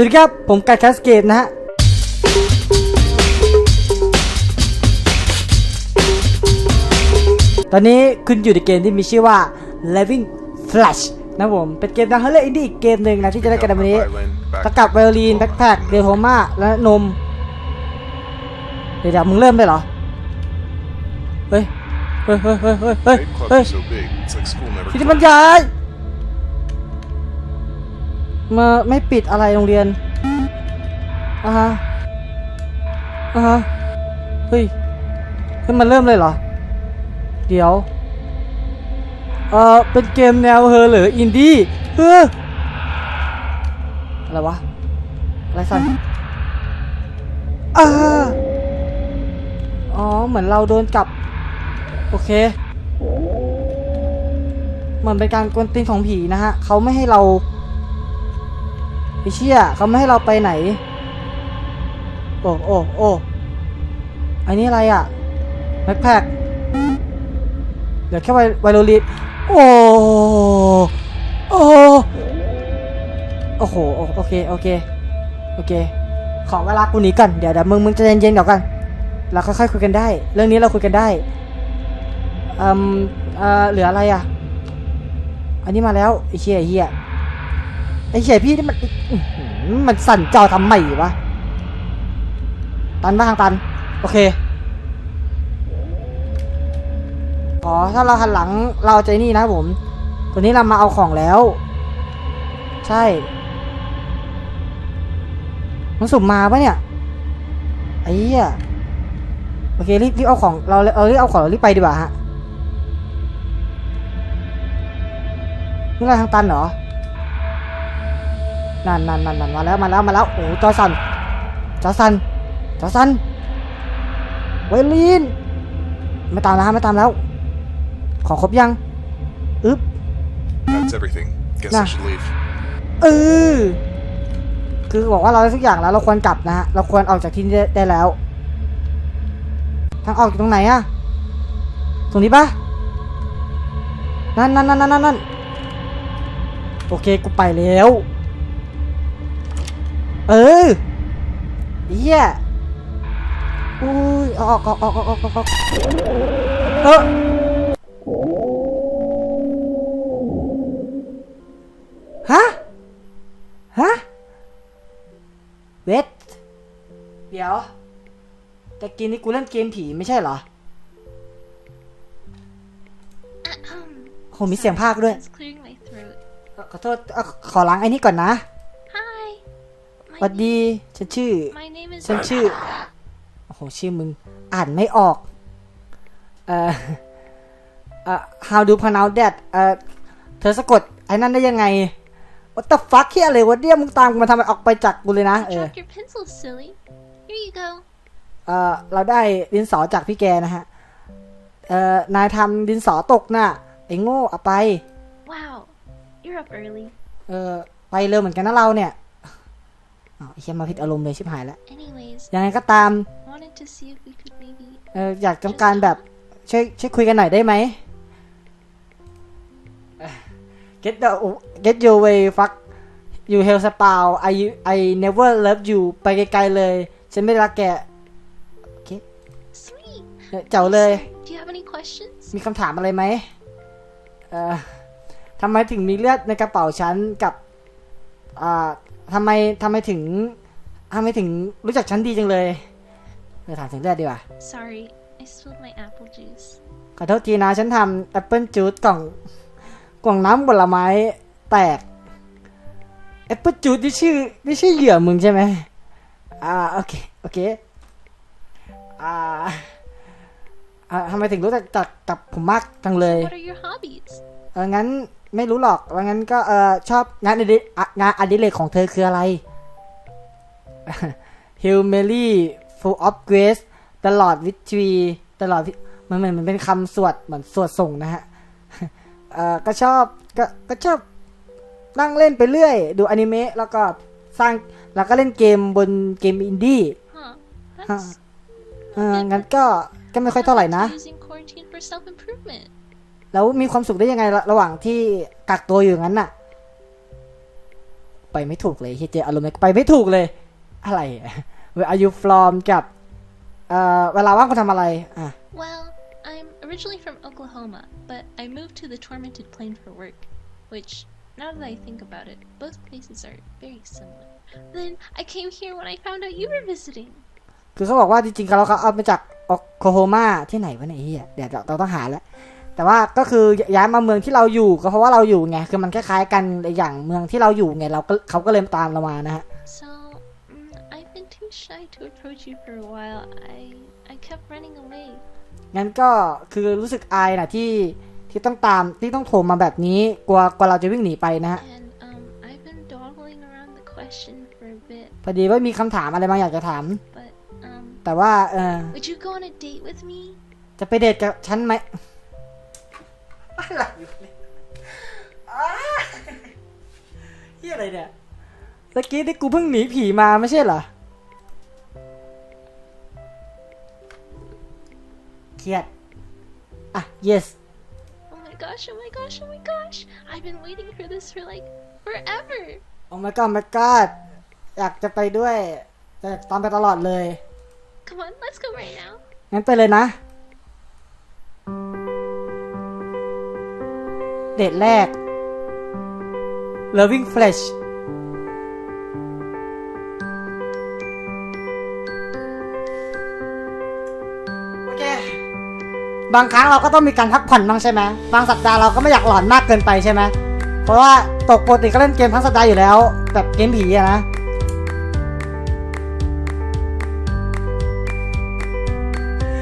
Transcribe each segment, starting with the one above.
สวัสดีครับ ผมกัดแคสเกตนะฮะ ตอนนี้คุณอยู่ในเกมที่มีชื่อว่า Living Flash นะครับผม เป็นเกมดังเฮลเลอร์อินดี้อีกเกมหนึ่งนะที่จะได้กันในวันนี้ตะกับไวโอลินแบ็คแพคเดลโฮมาและนมเดี๋ยวเดี๋ยวมึงเริ่มได้เหรอ เฮ้ย เฮ้ยเฮ้ยเฮ้ยเฮ้ยเฮ้ย Night clubs เฮ้ย are มาไม่ปิดอะไรโรงเรียนอ่าฮะอ่าฮะเฮ้ยเฮ้ยมันเริ่มเลยเหรอ เดี๋ยว เออเป็นเกมแนวเฮอหรืออินดี้เอออะไรวะ อะไรสั่นอ่าอ๋อ เหมือนเราโดนจับ โอเค เหมือนเป็นการกวนตีนของผีนะฮะ เขาไม่ให้เรา เชี่ยเขาไม่ให้เราไปไหน โอ้โอ้โอ้อันนี้อะไรอะแบ็คแพคเดี๋ยวแค่ไวไวโรลินโอ้โอ้โอ้โหโอโอเคโอเคโอเค ขอเวลากูหนีก่อนเดี๋ยวเดี๋ยวมึงมึงจะเย็นๆเดี๋ยวกันเราค่อยๆคุยกันได้ เรื่องนี้เราคุยกันได้อืมเอ่อเหลืออะไรอะ อันนี้มาแล้วไอ้เชี่ยเหี้ย ไอ้เชี่ยพี่นี่มันอื้อหือมันสั่นจอทำไมวะ ตันบ้างตัน โอเค อ๋อ ถ้าเราหันหลังเราจะนี่นะผม ตัวนี้เรามาเอาของแล้ว ใช่ มันสุ่มมาปะเนี่ย ไอ้เหี้ยโอเครีบรีบเอาของเราเรารีบเอาของเรารีบไปดีกว่าฮะนี่อะไรทางตันเหรอ นั่นนั่นนั่นนั่นมาแล้วมาแล้วมาแล้วโอ้จอสันจอสันจอสันไวโอลินไม่ตามแล้วฮะไม่ตามแล้ว ของครบยังอึ๊บ That's everything. Guess Nah. I should leave. เออคือบอกว่าเราได้ทุกอย่างแล้วเราควรกลับนะฮะเราควรออกจากที่นี่ได้ได้แล้ว ทางออกอยู่ตรงไหนอะตรงนี้ปะนั่นนั่นนั่นนั่นนั่นโอเคกูไปแล้ว เออเฮียอุ้ยออกออกออกออกออกออกออกเออฮะ ฮะ เวท เดี๋ยว แต่กินนี่กูเล่นเกมผีไม่ใช่เหรอ โหมีเสียงภาคด้วย It's clearing my throat. เอ่อขอโทษเอ่อขอล้างไอ้นี่ก่อนนะ Hi. สวัสดีฉันชื่อ My name is. ฉันชื่อ โอ้โห ชื่อมึง อ่านไม่ออก เอ่อ เอ่อ how do pronounce that เอ่อ เธอสะกด ไอ้นั่นได้ยังไง what the fuck เฮียอะไรวะเนี่ยมึงตามกูมาทำไมออกไปจากกูเลยนะ เออ Drop your pencil, silly. Here you go. เอ่อ เราได้ดินสอจากพี่แกนะฮะ เอ่อ นายทำดินสอตกน่ะ ไอ้โง่เอาไป Wow. You're up early. เออ ไปเร็วเหมือนกันนะเราเนี่ย อ้าวไอ้เฮียมาผิดอารมณ์เลยชิบหายแล้ว Anyways, ยังไงก็ตาม wanted to see if we could maybe. เอออยากต้องการแบบช่วยช่วยคุยกันหน่อยได้ไหม get the get your way fuck you hell spawn I I never love you ไปไกลๆเลย ฉันไม่รักแก Sweet. เออเจ๋าเลย Do you have any questions? มีคำถามอะไรไหมเอ่อทำไมถึงมีเลือดในกระเป๋าฉันกับอ่า ทำไมทำไมถึงทำไมถึงรู้จักฉันดีจังเลยเออถามถึงเลือดดีกว่า Sorry, I spilled my apple juice. ขอโทษทีนะฉันทำแอปเปิลจูดกล่องกล่องน้ำผลไม้แตกแอปเปิลจูดนี่ชื่อนี่ชื่อเหยื่อมึงใช่ไหมอ่าโอเคโอเคอ่าอ่าทำไมถึงรู้จักจักกับผมมากจังเลย What are your hobbies? เอองั้น ไม่รู้หรอกว่างั้นก็เออชอบงานอดิอะงานอดิเรกของเธอคืออะไร Humility full of grace ตลอดวิตรีตลอดวิมันเหมือนมันเป็นคำสวดเหมือนสวดส่งนะฮะเออก็ชอบก็ก็ชอบนั่งเล่นไปเรื่อย ดูอนิเมะแล้วก็สร้างแล้วก็เล่นเกมบนเกมอินดี้ Huh. Huh. That's เอองั้นก็ก็ไม่ค่อยเท่าไหร่นะ แล้วมีความสุขได้ยังไงระระหว่างที่กักตัวอยู่อย่างนั้นน่ะ ไปไม่ถูกเลยเฮียเจอารมณ์ไปไม่ถูกเลย อะไรเวลาอายุฟลอมกับเอ่อเวลาว่างคุณทำอะไรอะ Well, I'm originally from Oklahoma, but I moved to the Tormented Plain for work, which, now that I think about it, both places are very similar. Then I came here when I found out you were visiting. คือเขาบอกว่าจริงๆเขาเขาเอามาจากโอโคโฮมาที่ไหนวะเนี่ยไอ้เฮียเดี๋ยวเราเราต้องหาแล้ว แต่ว่าก็คือย้ายมาเมืองที่เราอยู่ก็เพราะว่าเราอยู่ไงคือมันคล้ายๆกันอย่างเมืองที่เราอยู่ไงเราก็เขาก็เลยตามเรามานะฮะ So, mm, I've been too shy to approach you for a while. I I kept running away. งั้นก็คือรู้สึกอายนะที่ที่ต้องตามที่ต้องโทรมาแบบนี้กลัวกลัวเราจะวิ่งหนีไปนะฮะ And um, I've been dawdling around the question for a bit, พอดีว่ามีคำถามอะไรบางอย่างจะถาม but um, แต่ว่าเออ would you go on a date with me? จะไปเดทกับฉันไหม อะไรอยู่เนี่ยอ้าเฮียอะไรเนี่ยตะกี้ที่กูเพิ่งหนีผีมาไม่ใช่เหรอ เครียด อะ yes Oh my gosh! Oh my gosh! Oh my gosh! I've been waiting for this for like forever. โอ้ my god my god อยากจะไปด้วยแต่ตามไปตลอดเลย Come on, let's go right now. งั้นไปเลยนะ เดทแรก Loving Flesh โอเคบางครั้งเราก็ต้องมีการพักผ่อนบ้างใช่ไหมบางสัปดาห์เราก็ไม่อยากหลอนมากเกินไปใช่ไหมเพราะว่าตกปกติก็เล่นเกมทั้งสัปดาห์อยู่แล้ว แบบเกมผีอะนะ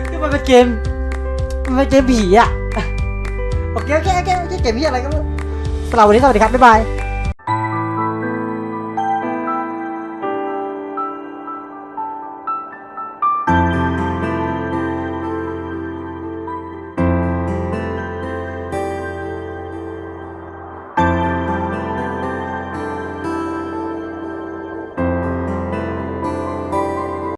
คือมันเป็นเกม มันเป็นเกมผีอะ โอเคโอเคโอเคโอเคเกมพี่อะไรก็ไม่รู้สำหรับวันนี้สวัสดีครับบ๊ายบาย